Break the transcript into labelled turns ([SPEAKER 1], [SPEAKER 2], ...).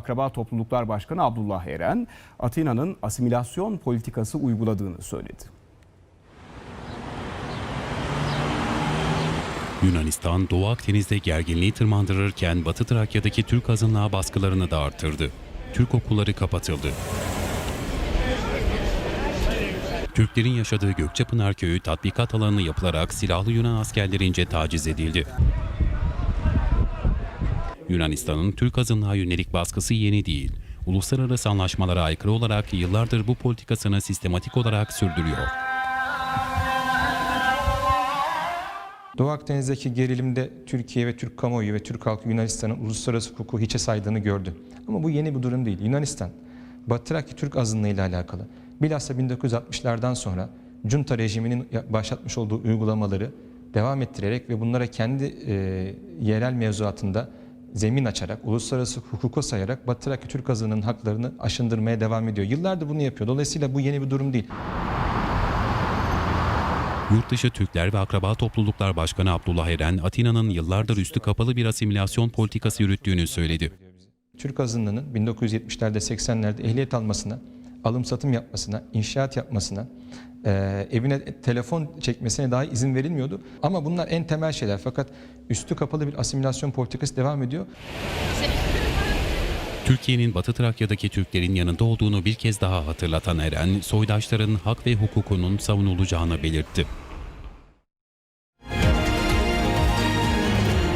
[SPEAKER 1] Akraba Topluluklar Başkanı Abdullah Eren, Atina'nın asimilasyon politikası uyguladığını söyledi.
[SPEAKER 2] Yunanistan, Doğu Akdeniz'de gerginliği tırmandırırken Batı Trakya'daki Türk azınlığa baskılarını da arttırdı. Türk okulları kapatıldı. Türklerin yaşadığı Gökçepınar köyü tatbikat alanı yapılarak silahlı Yunan askerlerince taciz edildi. Yunanistan'ın Türk azınlığa yönelik baskısı yeni değil. Uluslararası anlaşmalara aykırı olarak yıllardır bu politikasını sistematik olarak sürdürüyor.
[SPEAKER 3] Doğu Akdeniz'deki gerilimde Türkiye ve Türk kamuoyu ve Türk halkı Yunanistan'ın uluslararası hukuku hiçe saydığını gördü. Ama bu yeni bir durum değil. Yunanistan, Batı Trakya Türk azınlığı ile alakalı. Bilhassa 1960'lardan sonra junta rejiminin başlatmış olduğu uygulamaları devam ettirerek ve bunlara kendi e, yerel mevzuatında zemin açarak, uluslararası hukuka sayarak Batı Trakya Türk azınlığının haklarını aşındırmaya devam ediyor. Yıllardır bunu yapıyor. Dolayısıyla bu yeni bir durum değil.
[SPEAKER 2] Yurtdışı Türkler ve Akraba Topluluklar Başkanı Abdullah Eren, Atina'nın yıllardır üstü kapalı bir asimilasyon politikası yürüttüğünü söyledi.
[SPEAKER 3] Türk azınlığının 1970'lerde 80'lerde ehliyet almasına, alım satım yapmasına, inşaat yapmasına, e, evine telefon çekmesine dahi izin verilmiyordu. Ama bunlar en temel şeyler fakat üstü kapalı bir asimilasyon politikası devam ediyor.
[SPEAKER 2] Türkiye'nin Batı Trakya'daki Türklerin yanında olduğunu bir kez daha hatırlatan Eren, soydaşların hak ve hukukunun savunulacağını belirtti.